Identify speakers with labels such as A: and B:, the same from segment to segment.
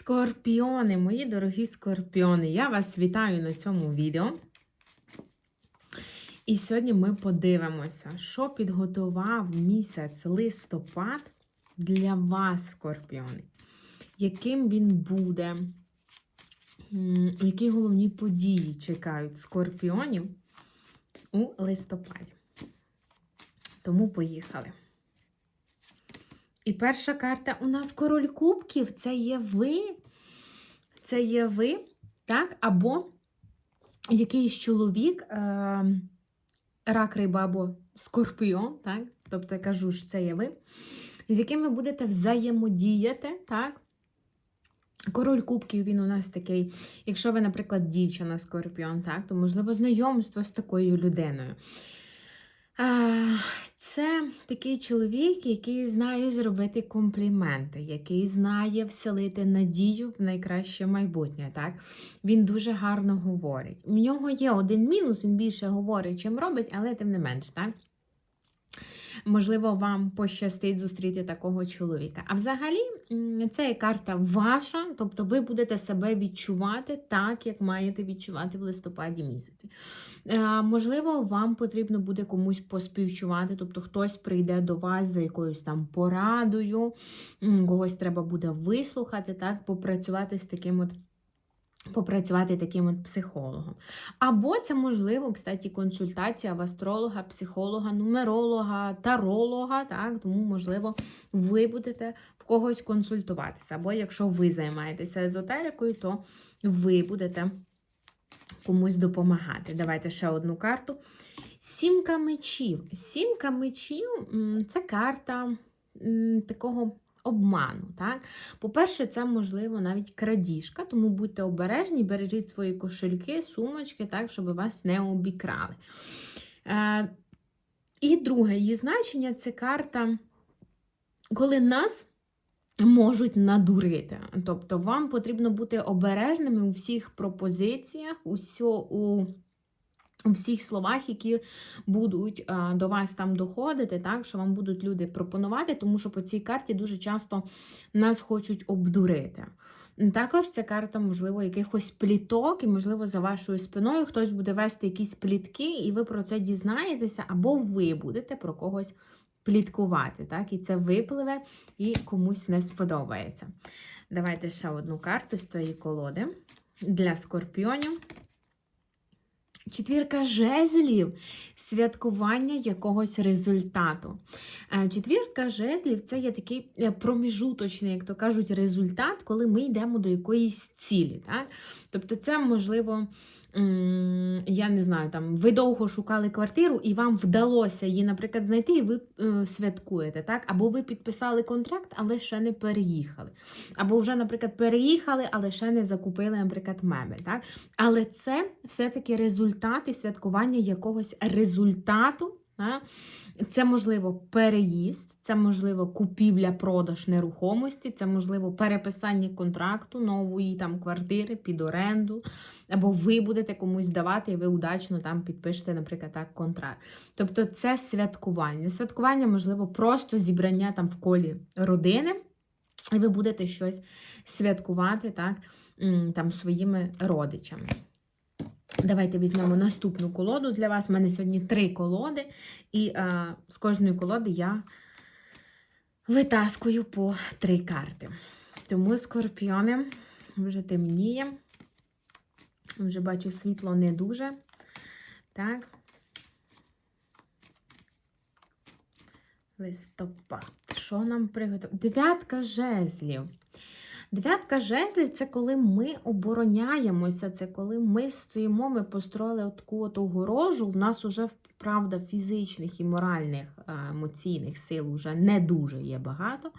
A: Скорпіони, мої дорогі скорпіони, я вас вітаю на цьому відео. І сьогодні ми подивимося, що підготував місяць листопад для вас, скорпіони. Яким він буде, які головні події чекають скорпіонів у листопаді. Тому поїхали. І перша карта у нас король кубків. Це є ви. Це є ви, так? Або якийсь чоловік, е, рак риба або скорпіон, так? Тобто я кажу, що це є ви, з яким ви будете взаємодіяти, так? Король кубків він у нас такий, якщо ви, наприклад, дівчина скорпіон, так, то можливо знайомство з такою людиною. Це такий чоловік, який знає зробити компліменти, який знає вселити надію в найкраще майбутнє. Так? Він дуже гарно говорить. У нього є один мінус, він більше говорить, чим робить, але тим не менш, так? Можливо, вам пощастить зустріти такого чоловіка. А взагалі, це карта ваша, тобто ви будете себе відчувати так, як маєте відчувати в листопаді місяці. Е, Можливо, вам потрібно буде комусь поспівчувати, тобто хтось прийде до вас за якоюсь там порадою, когось треба буде вислухати, так, попрацювати з таким от. Попрацювати таким от психологом. Або це можливо, кстати, консультація в астролога, психолога, нумеролога, таролога. Так? Тому, можливо, ви будете в когось консультуватися. Або якщо ви займаєтеся езотерикою, то ви будете комусь допомагати. Давайте ще одну карту. Сімка мечів. Сімка мечів це карта такого обману. Так? По-перше, це, можливо, навіть крадіжка, тому будьте обережні, бережіть свої кошельки, сумочки, так, щоб вас не обікрали. Е, і друге її значення це карта, коли нас можуть надурити. Тобто вам потрібно бути обережними у всіх пропозиціях, усьо, у у всіх словах, які будуть а, до вас там доходити, так, що вам будуть люди пропонувати, тому що по цій карті дуже часто нас хочуть обдурити. Також ця карта, можливо, якихось пліток, і, можливо, за вашою спиною хтось буде вести якісь плітки, і ви про це дізнаєтеся, або ви будете про когось пліткувати. Так? І це випливе і комусь не сподобається. Давайте ще одну карту з цієї колоди для скорпіонів. Четвірка жезлів святкування якогось результату. Е, Четвірка жезлів це є такий е, проміжуточний, як то кажуть, результат, коли ми йдемо до якоїсь цілі. Так? Тобто, це можливо. Я не знаю, там ви довго шукали квартиру, і вам вдалося її, наприклад, знайти, і ви е, святкуєте, так? Або ви підписали контракт, але ще не переїхали. Або вже, наприклад, переїхали, але ще не закупили, наприклад, мебель. Так? Але це все-таки результати святкування якогось результату. Це можливо переїзд, це можливо купівля-продаж нерухомості, це можливо переписання контракту нової там квартири під оренду, або ви будете комусь давати, і ви удачно там підпишете, наприклад, так, контракт. Тобто це святкування. Святкування, можливо, просто зібрання там в колі родини, і ви будете щось святкувати так, там своїми родичами. Давайте візьмемо наступну колоду для вас. У мене сьогодні три колоди, і е, з кожної колоди я витаскую по три карти. Тому, скорпіони, вже темніє. Вже бачу, світло не дуже. Так. Листопад. Що нам приготував? Дев'ятка жезлів. Дев'ятка жезлів це коли ми обороняємося, це коли ми стоїмо, ми построїли таку от огорожу. У нас уже, правда, фізичних і моральних е, емоційних сил вже не дуже є багато,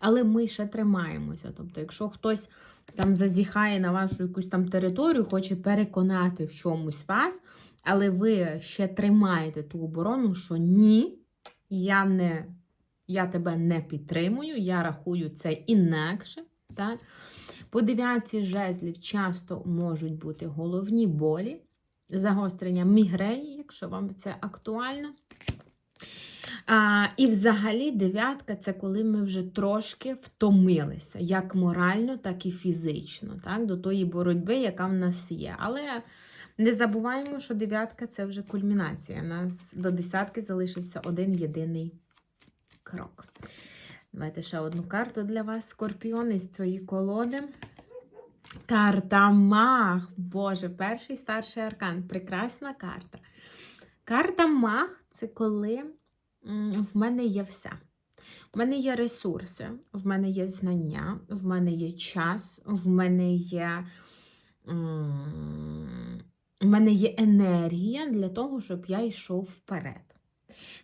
A: але ми ще тримаємося. Тобто, якщо хтось там зазіхає на вашу якусь там територію, хоче переконати в чомусь вас, але ви ще тримаєте ту оборону, що ні, я не. Я тебе не підтримую, я рахую це інакше. Так? По дев'ятці жезлів часто можуть бути головні болі, загострення мігрені, якщо вам це актуально. А, і взагалі дев'ятка це коли ми вже трошки втомилися, як морально, так і фізично, так, до тої боротьби, яка в нас є. Але не забуваємо, що дев'ятка це вже кульмінація. У нас до десятки залишився один єдиний крок. Давайте ще одну карту для вас, скорпіон, із цієї колоди. Карта Мах. Боже, перший старший аркан. Прекрасна карта. Карта Мах це коли в мене є все. В мене є ресурси, в мене є знання, в мене є час, в мене є. В мене є енергія для того, щоб я йшов вперед.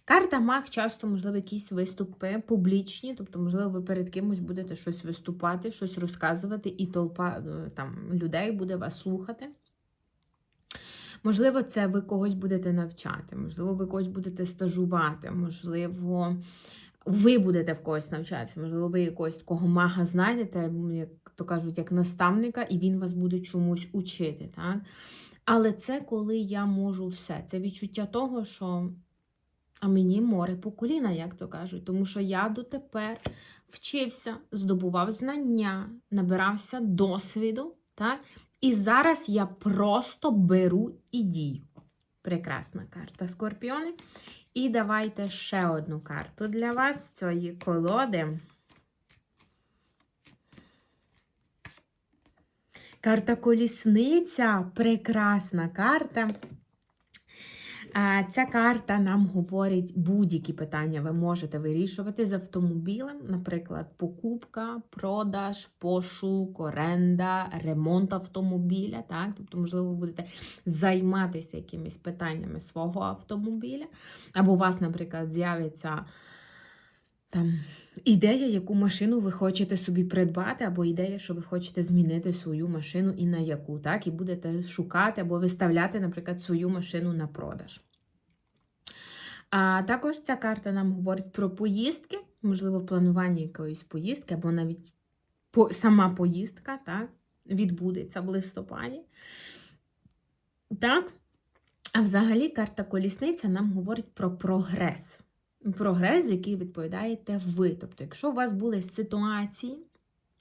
A: Карта Мах часто, можливо, якісь виступи публічні, тобто, можливо, ви перед кимось будете щось виступати, щось розказувати, і толпа е, там, людей буде вас слухати. Можливо, це ви когось будете навчати, можливо, ви когось будете стажувати, можливо, ви будете в когось навчатися, можливо, ви якогось такого мага знайдете, як то кажуть, як наставника, і він вас буде чомусь учити. Так? Але це коли я можу все. Це відчуття того, що а мені море по коліна, як то кажуть, тому що я дотепер вчився, здобував знання, набирався досвіду, так? І зараз я просто беру і дію. Прекрасна карта Скорпіони. І давайте ще одну карту для вас цієї колоди. Карта колісниця прекрасна карта. Ця карта нам говорить будь-які питання ви можете вирішувати з автомобілем, наприклад, покупка, продаж, пошук, оренда, ремонт автомобіля. Так? Тобто, можливо, ви будете займатися якимись питаннями свого автомобіля, або у вас, наприклад, з'явиться там ідея, яку машину ви хочете собі придбати, або ідея, що ви хочете змінити свою машину і на яку, так? І будете шукати або виставляти, наприклад, свою машину на продаж. А також ця карта нам говорить про поїздки, можливо, планування якоїсь поїздки, або навіть сама поїздка так, відбудеться в листопаді. Так. А взагалі карта колісниця нам говорить про прогрес прогрес, який відповідаєте ви. Тобто, якщо у вас були ситуації,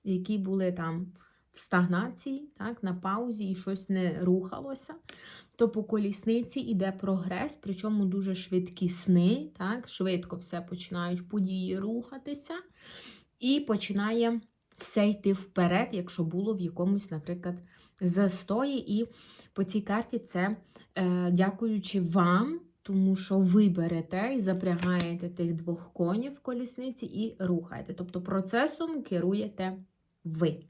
A: які були там в стагнації, так, на паузі і щось не рухалося, то по колісниці йде прогрес, причому дуже швидкі сни, так, швидко все починають події рухатися, і починає все йти вперед, якщо було в якомусь, наприклад, застої. І по цій карті це, е, дякуючи вам, тому що ви берете і запрягаєте тих двох конів в колісниці і рухаєте. Тобто процесом керуєте ви.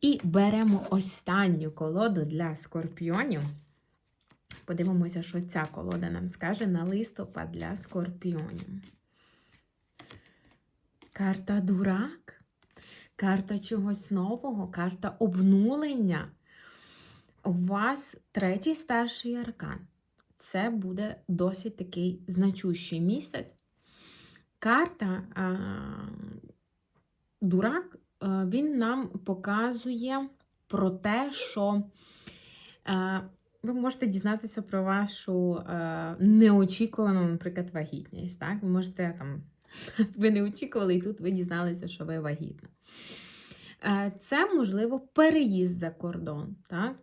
A: І беремо останню колоду для скорпіонів. Подивимося, що ця колода нам скаже на листопад для скорпіонів. Карта дурак, карта чогось нового, карта обнулення. У вас третій старший аркан це буде досить такий значущий місяць. Карта а, Дурак, він нам показує про те, що а, ви можете дізнатися про вашу а, неочікувану, наприклад, вагітність. Так? Ви можете там, ви не очікували, і тут ви дізналися, що ви вагітна. Це, можливо, переїзд за кордон. так?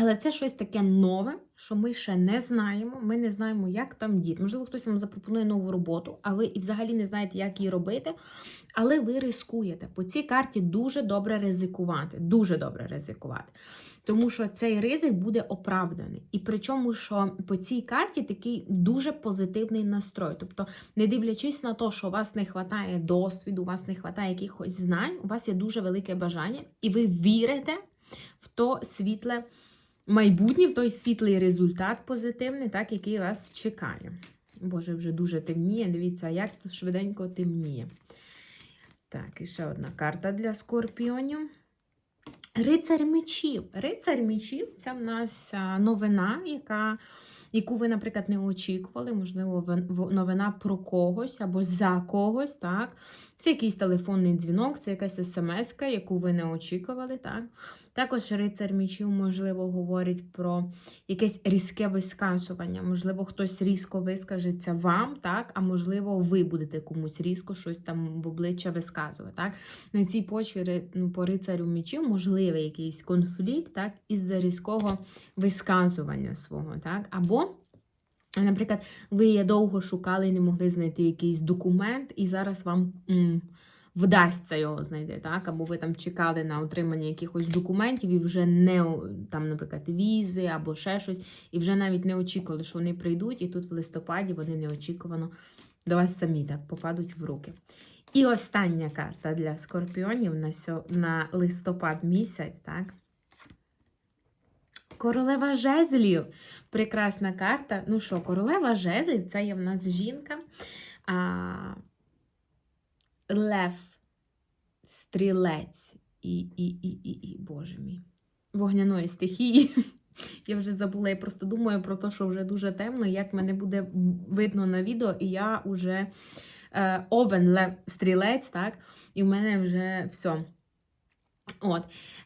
A: Але це щось таке нове, що ми ще не знаємо. Ми не знаємо, як там дід. Можливо, хтось вам запропонує нову роботу, а ви і взагалі не знаєте, як її робити. Але ви ризикуєте. По цій карті дуже добре ризикувати. Дуже добре ризикувати. Тому що цей ризик буде оправданий. І причому, що по цій карті такий дуже позитивний настрой. Тобто, не дивлячись на те, що у вас не вистачає досвіду, у вас не вистачає якихось знань, у вас є дуже велике бажання, і ви вірите в то світле майбутнє, в той світлий результат позитивний, так, який вас чекає. Боже, вже дуже темніє. Дивіться, як тут швиденько темніє. Так, і ще одна карта для скорпіонів. Рицар мечів. Рицар мечів це в нас новина, яка, яку ви, наприклад, не очікували. Можливо, новина про когось або за когось. так? Це якийсь телефонний дзвінок, це якась смс, яку ви не очікували. Так? Також рицар мічів, можливо, говорить про якесь різке висказування. Можливо, хтось різко вискажеться вам, так? а можливо, ви будете комусь різко щось там в обличчя висказувати. Так? На цій почві ну, по рицарю мічів можливий якийсь конфлікт так? із-за різкого висказування свого. Так? Або Наприклад, ви довго шукали і не могли знайти якийсь документ, і зараз вам м, вдасться його знайти, так? Або ви там чекали на отримання якихось документів і вже не там, наприклад, візи або ще щось, і вже навіть не очікували, що вони прийдуть, і тут в листопаді вони неочікувано до вас самі так попадуть в руки. І остання карта для скорпіонів на, на листопад місяць, так? Королева жезлів. Прекрасна карта. Ну що, королева жезлів це є в нас жінка. А, лев, стрілець і, і, і, і, і, боже мій, вогняної стихії. Я вже забула, я просто думаю про те, що вже дуже темно, як мене буде видно на відео, і я вже е, овен лев стрілець, так? І в мене вже все. От.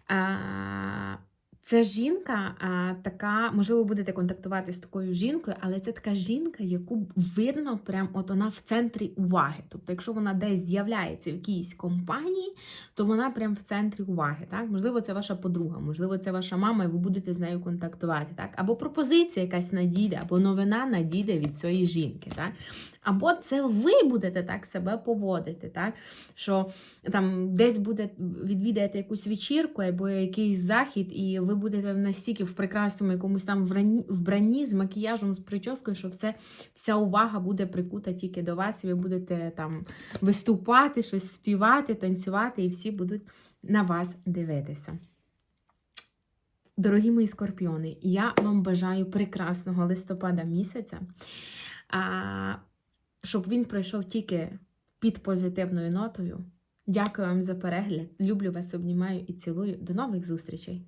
A: А, це жінка а, така, можливо, будете контактувати з такою жінкою, але це така жінка, яку видно, прям от вона в центрі уваги. Тобто, якщо вона десь з'являється в якійсь компанії, то вона прям в центрі уваги. Так? Можливо, це ваша подруга, можливо, це ваша мама, і ви будете з нею контактувати. Так? Або пропозиція якась надійде, або новина надійде від цієї жінки. Так? Або це ви будете так себе поводити, так? що там десь буде відвідаєте якусь вечірку або якийсь захід, і ви будете настільки в прекрасному якомусь там вбранні з макіяжем, з прическою, що все, вся увага буде прикута тільки до вас, і ви будете там виступати, щось співати, танцювати, і всі будуть на вас дивитися. Дорогі мої скорпіони, я вам бажаю прекрасного листопада місяця, щоб він пройшов тільки під позитивною нотою. Дякую вам за перегляд. Люблю вас, обнімаю і цілую. До нових зустрічей!